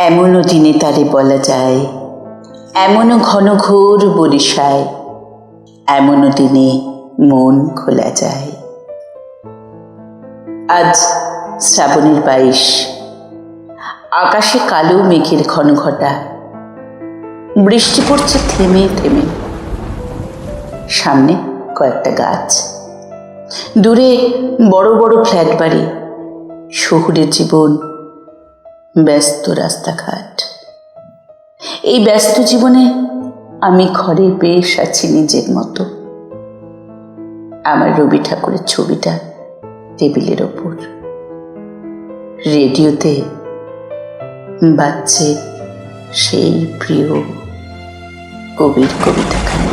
এমনও দিনে তারে বলা যায়। এমনও ঘন ঘোর বরিশায় এমনও দিনে মন খোলা যায়। আজ শ্রাবণের বাইশ। আকাশে কালো মেঘের ঘন ঘটা। বৃষ্টি পড়ছে থেমে থেমে। সামনে কয়েকটা গাছ। দূরে বড় বড় ফ্ল্যাট বাড়ি। শহুরের জীবন। ব্যস্ত রাস্তাঘাট। এই ব্যস্ত জীবনে আমি ঘরে বেশ আছি নিজের মতো। আমার রবি ঠাকুরের ছবিটা টেবিলের ওপর। রেডিওতে বাচ্চে সেই প্রিয় কবির কবিতাখানি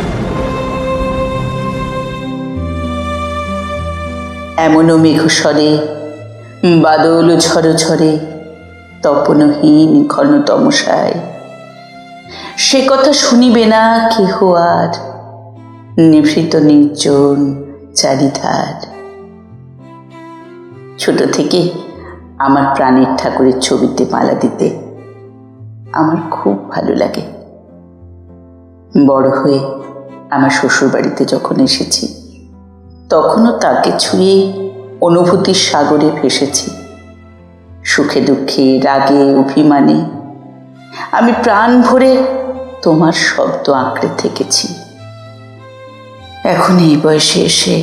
এমনও মেঘস্বরে, বাদল ঝড় ঝরে তপনহীন ঘন তমসায়। সে কথা শুনিবে না কেহ আর, নিভৃত নির্জন চারিধার। ছোট থেকে আমার প্রাণের ঠাকুরের ছবিতে মালা দিতে আমার খুব ভালো লাগে। বড় হয়ে আমার শ্বশুর বাড়িতে যখন এসেছি, তখনও তাকে ছুঁয়ে অনুভূতির সাগরে ভেসেছি। সুখে দুঃখে, রাগে, অভিমানে। আমি প্রাণ ভরে তোমার শব্দ আঁকড়ে থেকেছি। এখন এই বয়সে এসে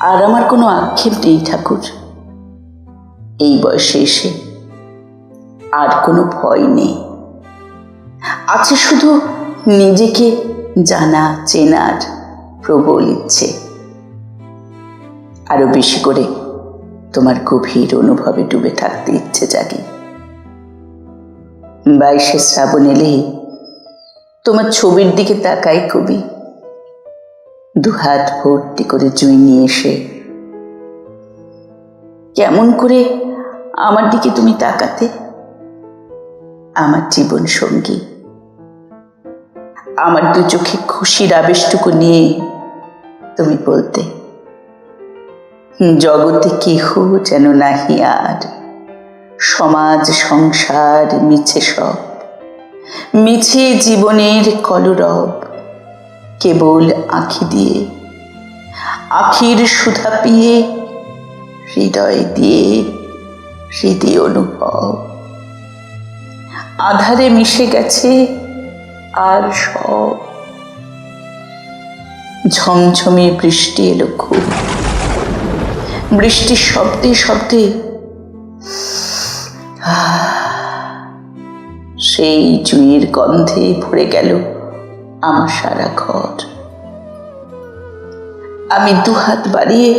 আর আমার কোনো আক্ষেপ নেই ঠাকুর। এই বয়সে এসে আর কোনো ভয় নেই। আছে শুধু নিজেকে জানা, চেনার প্রবল ইচ্ছে। আরও বেশি করে তোমার গভীর অনুভবে ডুবে থাকতে ইচ্ছে জাগে। বাইশে শ্রাবণ এলে তোমার ছবির দিকে তাকাই কবি। দুহাত ভর্তি করে জুই নিয়ে এসে, কেমন করে আমার দিকে তুমি তাকাতে? আমার জীবন সঙ্গী। আমার দু চোখে খুশির আবেশটুকু নিয়ে তুমি বলতে জগতে কেহ যেন নাহি আর। সমাজ, সংসার, মিছে সব। মিছে জীবনের কলরব। কেবল আখি দিয়ে, আখির সুধা পিয়ে, হৃদয় দিয়ে হৃদয় অনুভব। আধারে মিশে গেছে আর সব। ঝমঝমে বৃষ্টি এলো খুব। বৃষ্টির শব্দে শব্দে। সেই জুঁয়ের গন্ধে ভরে গেল আমার সারা ঘর। আমি দুহাত বাড়িয়ে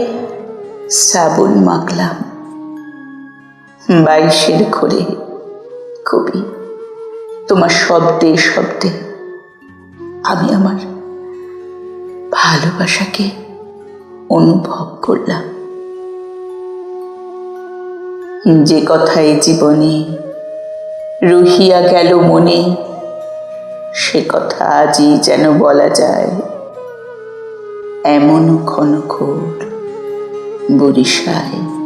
শ্রাবণ মাখলাম বাইশের ঘরে কবি, তোমার শব্দে শব্দে আমি আমার ভালোবাসাকে অনুভব করলাম। যে কথাই জীবনে রহিয়া গেল মনে, সে কথা আজই যেন বলা যায়। এমন ঘোর বরিশায়